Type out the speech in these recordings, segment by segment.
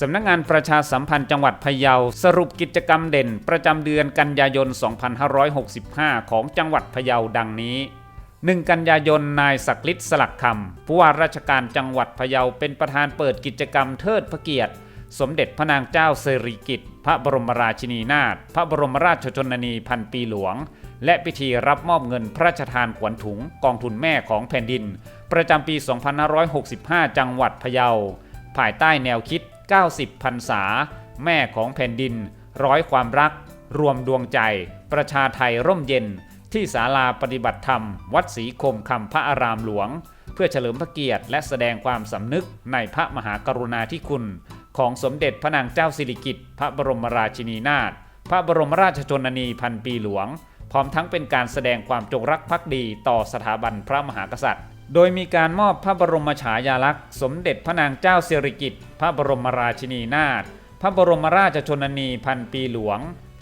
สำนักงานประชาสัมพันธ์จังหวัดพะเยาสรุปกิจกรรมเด่น ประจำเดือนกันยายน 2565 ของจังหวัดพะเยาดังนี้ 1 กันยายนนายศักดิ์ฤทธิ์สลักคำผู้ว่าราชการจังหวัดพะเยาเป็นประธานเปิดกิจกรรมเทิดพระเกียรติ สมเด็จพระนางเจ้าสิริกิติ์พระบรมราชินีนาถพระบรมราชชนนีพันปีหลวง และพิธีรับมอบเงินพระราชทานขวัญถุงกองทุนแม่ของแผ่นดิน ประจำปี 2565 จังหวัดพะเยาภายใต้แนวคิด 90พรรษา แม่ของแผ่นดิน ร้อยความรัก รวมดวงใจ ประชาไทยร่มเย็น ที่ศาลาปฏิบัติธรรม วัดศรีคมคำพระอารามหลวง เพื่อเฉลิมพระเกียรติ และแสดงความสำนึกในพระมหากรุณาธิคุณ ของสมเด็จพระนางเจ้าสิริกิติ์พระบรมราชินีนาถพระบรมราชชนนีพันปีหลวง พร้อมทั้งเป็นการแสดงความจงรักภักดีต่อสถาบันพระมหากษัตริย์ โดยมีการมอบพระบรมฉายาลักษณ์ สมเด็จพระนางเจ้าสิริกิติ์พระบรมราชินีนาถพระบรมราชชนนีพันปีหลวง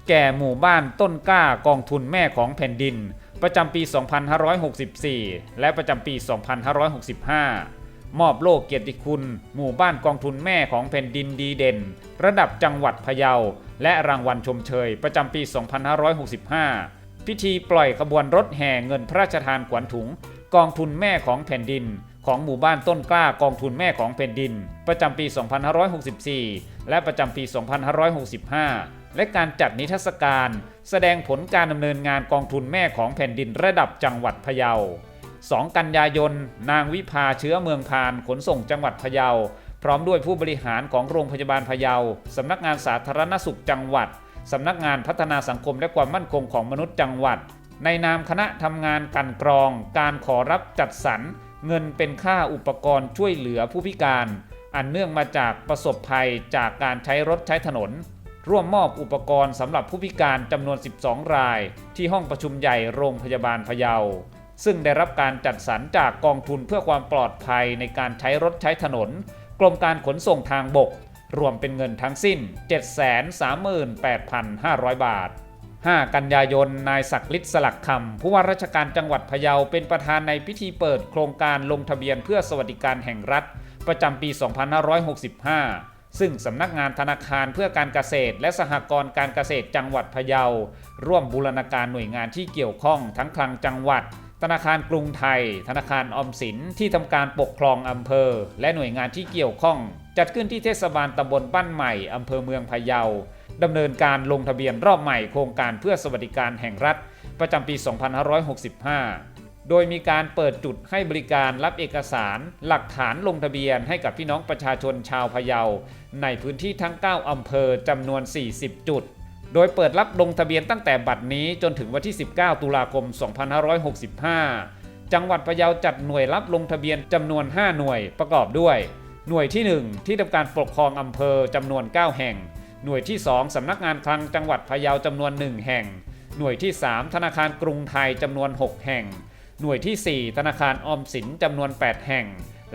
แก่หมู่บ้านต้นกล้ากองทุนแม่ของแผ่นดิน ประจำปี 2564 และประจำปี 2565 มอบโล่เกียรติคุณ หมู่บ้านกองทุนแม่ของแผ่นดินดีเด่น ระดับจังหวัดพะเยา และรางวัลชมเชย ประจำปี 2565 พิธีปล่อยขบวนรถแห่เงินพระราชทานขวัญถุง กองทุนแม่ของแผ่นดิน ของหมู่บ้านต้นกล้ากองทุนแม่ของแผ่นดิน ประจำปี 2564 และประจำปี 2565 และการจัดนิทรรศการ แสดงผลการดำเนินงานกองทุนแม่ของแผ่นดินระดับจังหวัดพะเยา 2 กันยายน นางวิภาเชื้อเมืองพานขนส่งจังหวัดพะเยา พร้อมด้วยผู้บริหารของโรงพยาบาลพะเยาสำนักงานสาธารณสุขจังหวัดสำนักงานพัฒนาสังคมและความมั่นคงของมนุษย์จังหวัด ในนามคณะทำงานกันกรอง การขอรับจัดสรรเงินเป็นค่าอุปกรณ์ช่วยเหลือผู้พิการ อันเนื่องมาจากประสบภัยจากการใช้รถใช้ถนน ร่วมมอบอุปกรณ์สำหรับผู้พิการจำนวน 12 ราย ที่ห้องประชุมใหญ่โรงพยาบาลพะเยา ซึ่งได้รับการจัดสรรจากกองทุนเพื่อความปลอดภัยในการใช้รถใช้ถนน กรมการขนส่งทางบก รวมเป็นเงินทั้งสิ้น 738,500 บาท 5 กันยายน นายศักดิ์ฤทธิ์สลักคำผู้ว่าราชการจังหวัดพะเยาเป็นประธานในพิธีเปิดโครงการลงทะเบียนเพื่อสวัสดิการแห่งรัฐ ประจำปี 2565 ซึ่งสำนักงานธนาคารเพื่อการเกษตร และสหกรณ์การเกษตรจังหวัดพะเยา ร่วมบูรณาการหน่วยงานที่เกี่ยวข้องทั้งคลังจังหวัด ธนาคารกรุงไทย ธนาคารออมสินที่ทำการปกครองอำเภอ และหน่วยงานที่เกี่ยวข้อง จัดขึ้นที่เทศบาลตำบลบ้านใหม่อำเภอเมืองพะเยา ดำเนินการลงทะเบียนรอบใหม่โครงการเพื่อสวัสดิการแห่งรัฐ ประจำปี 2565 โดยมีการเปิดจุดให้บริการรับเอกสาร หลักฐานลงทะเบียนให้กับพี่น้องประชาชนชาวพะเยา ในพื้นที่ทั้ง 9 อำเภอจำนวน 40 จุด โดยเปิดรับลงทะเบียนตั้งแต่บัดนี้จนถึงวันที่ 19 ตุลาคม 2565 จังหวัดพะเยาจัดหน่วยรับลงทะเบียนจำนวน 5 หน่วยประกอบด้วย หน่วยที่ 1 ที่ทำการปกครองอำเภอจำนวน 9 แห่ง หน่วยที่ 2สำนักงานคลังจังหวัดพะเยาจำนวน 1 แห่ง หน่วยที่ 3 ธนาคารกรุงไทยจำนวน 6 แห่ง หน่วยที่ 4 ธนาคารออมสินจำนวน 8 แห่ง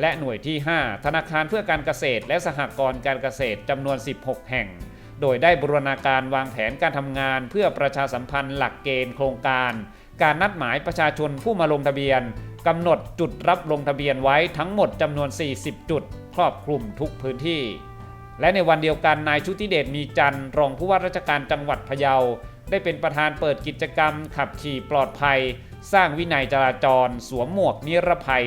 และหน่วยที่ 5 ธนาคารเพื่อการเกษตร และสหกรณ์การเกษตรจำนวน 16 แห่ง โดยได้บูรณาการวางแผนการทำงาน เพื่อประชาสัมพันธ์หลักเกณฑ์โครงการ การนัดหมายประชาชนผู้มาลงทะเบียนกำหนดจุดรับลงทะเบียนไว้ทั้งหมดจำนวน 40 จุด ครอบคลุมทุกพื้นที่ และในวันเดียวกันนายชุติเดชมีจันทร์รองผู้ว่าราชการจังหวัดพะเยา ได้เป็นประธานเปิดกิจกรรม ขับขี่ปลอดภัย สร้างวินัยจราจร สวมหมวกนิรภัย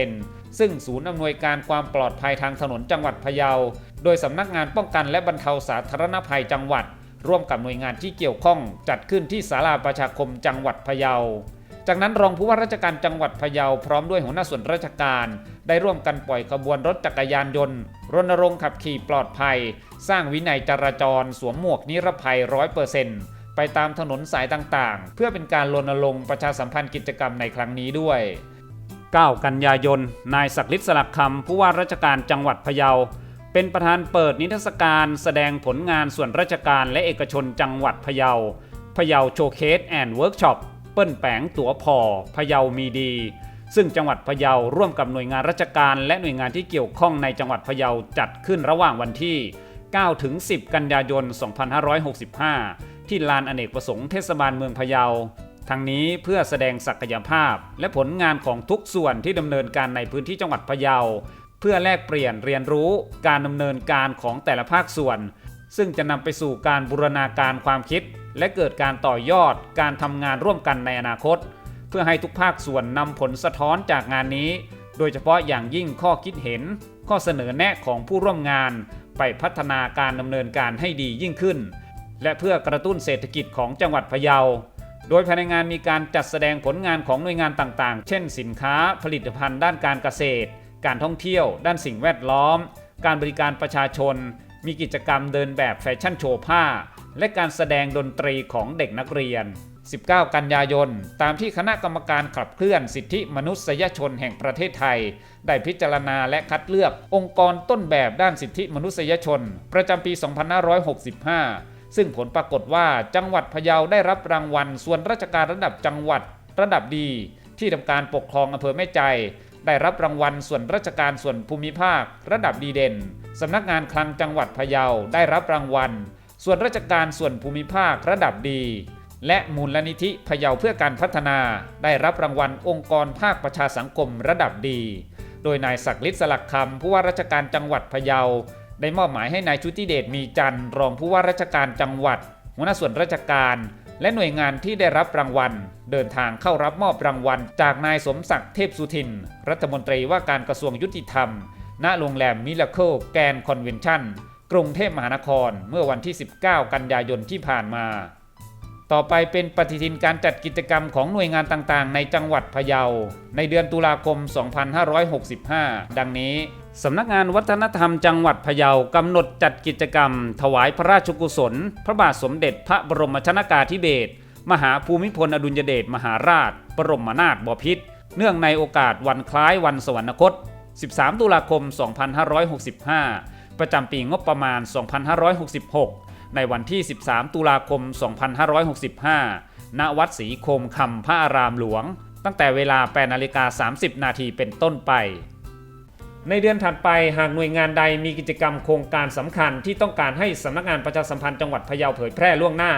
100%ซึ่งศูนย์อำนวยการความปลอดภัยทางถนนจังหวัดพะเยา โดยสำนักงานป้องกันและบรรเทาสาธารณภัยจังหวัด ร่วมกับหน่วยงานที่เกี่ยวข้อง จัดขึ้นที่ศาลาประชาคมจังหวัดพะเยา จากนั้นรองผู้ว่าราชการจังหวัดพะเยาพร้อมด้วยหัวหน้าส่วนราชการ ได้ร่วมกันปล่อยขบวนรถจักรยานยนต์ รณรงค์ขับขี่ปลอดภัย สร้างวินัยจราจร สวมหมวกนิรภัย100%ไปตามถนนสายต่างๆ เพื่อเป็นการรณรงค์ประชาสัมพันธ์กิจกรรมในครั้งนี้ด้วย 9 กันยายน นายศักดิ์ฤทธิ์สลักคำผู้ว่าราชการจังหวัดพะเยา เป็นประธานเปิดนิทรรศการแสดงผลงานส่วนราชการและเอกชนจังหวัดพะเยาพะเยาโชว์เคสแอนด์เวิร์กช็อป เปิ้ลแปงตัวพอพะเยามีดี ซึ่งจังหวัดพะเยาร่วมกับหน่วยงานราชการและหน่วยงานที่เกี่ยวข้องในจังหวัดพะเยาจัดขึ้นระหว่างวันที่ 9 ถึง 10 กันยายน 2565 ที่ลานอเนกประสงค์เทศบาลเมืองพะเยาทั้งนี้เพื่อแสดงศักยภาพ และผลงานของทุกส่วนที่ดำเนินการในพื้นที่จังหวัดพะเยา เพื่อแลกเปลี่ยนเรียนรู้การดำเนินการของแต่ละภาคส่วน ซึ่งจะนำไปสู่การบูรณาการความคิด และเกิดการต่อยอดการทำงานร่วมกันในอนาคต เพื่อให้ทุกภาคส่วนนำผลสะท้อนจากงานนี้ โดยเฉพาะอย่างยิ่งข้อคิดเห็น ข้อเสนอแนะของผู้ร่วมงาน ไปพัฒนาการดำเนินการให้ดียิ่งขึ้น และเพื่อกระตุ้นเศรษฐกิจของจังหวัดพะเยา โดยภายในงานมีการจัดแสดงผลงานของหน่วยงานต่างๆ เช่น สินค้า ผลิตภัณฑ์ด้านการเกษตร การท่องเที่ยว ด้านสิ่งแวดล้อม การบริการประชาชน มีกิจกรรมเดินแบบแฟชั่นโชว์ผ้า และการแสดงดนตรีของเด็กนักเรียน 19 กันยายน ตามที่คณะกรรมการขับเคลื่อนสิทธิมนุษยชนแห่งประเทศไทย ได้พิจารณาและคัดเลือกองค์กรต้นแบบด้านสิทธิมนุษยชน ประจำปี 2565 ซึ่งผลปรากฏว่าจังหวัดพะเยาได้รับรางวัล ส่วนราชการระดับจังหวัด ระดับดี ที่ทำการปกครองอำเภอแม่ใจ ได้รับรางวัลส่วนราชการส่วนภูมิภาค ระดับดีเด่นสำนักงานคลังจังหวัดพะเยาได้รับรางวัล ส่วนราชการส่วนภูมิภาคระดับดี และมูลนิธิพะเยาเพื่อการพัฒนา ได้รับรางวัลองค์กรภาคประชาสังคมระดับดี โดยนายศักดิ์ฤทธิ์สลักคำผู้ว่าราชการจังหวัดพะเยา ได้มอบหมายให้นายชุติเดชมีจันทร์รองผู้ว่าราชการจังหวัด หัวหน้าส่วนราชการและหน่วยงานที่ได้รับรางวัล เดินทางเข้ารับมอบรางวัล จากนายสมศักดิ์เทพสุทิน รัฐมนตรีว่าการกระทรวงยุติธรรม ณโรงแรมมิลเคิลแกนคอนเวนชั่น กรุงเทพมหานครเมื่อวันที่ 19 กันยายนที่ผ่านมา ต่อไปเป็นปฏิทินการจัดกิจกรรมของหน่วยงานต่างๆ ในจังหวัดพะเยา ในเดือนตุลาคม 2565 ดังนี้สำนักงานวัฒนธรรมจังหวัดพะเยากำหนดจัดกิจกรรม ถวายพระราชกุศล พระบาทสมเด็จพระบรมชนากาธิเบศรมหาภูมิพลอดุลยเดชมหาราช บรมนาถบพิตรเนื่องในโอกาสวันคล้ายวันสวรรคต 13 ตุลาคม 2565 ประจำปีงบประมาณ 2566 ในวันที่ 13 ตุลาคม 2565 ณ วัดศรีโคมคำพระอารามหลวง ตั้งแต่เวลา8นาฬิกา30 นาทีเป็นต้นไป ในเดือนถัดไปหากหน่วยงานใดมีกิจกรรมโครงการสำคัญที่ต้องการให้สำนักงานประชาสัมพันธ์จังหวัดพะเยาเผยแพร่ล่วงหน้า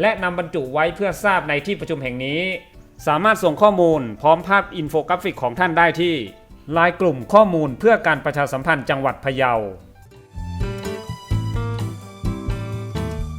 และนำบรรจุไว้เพื่อทราบในที่ประชุมแห่งนี้ สามารถส่งข้อมูลพร้อมภาพอินโฟกราฟิกของท่านได้ที่ไลน์กลุ่มข้อมูลเพื่อการประชาสัมพันธ์จังหวัดพะเยา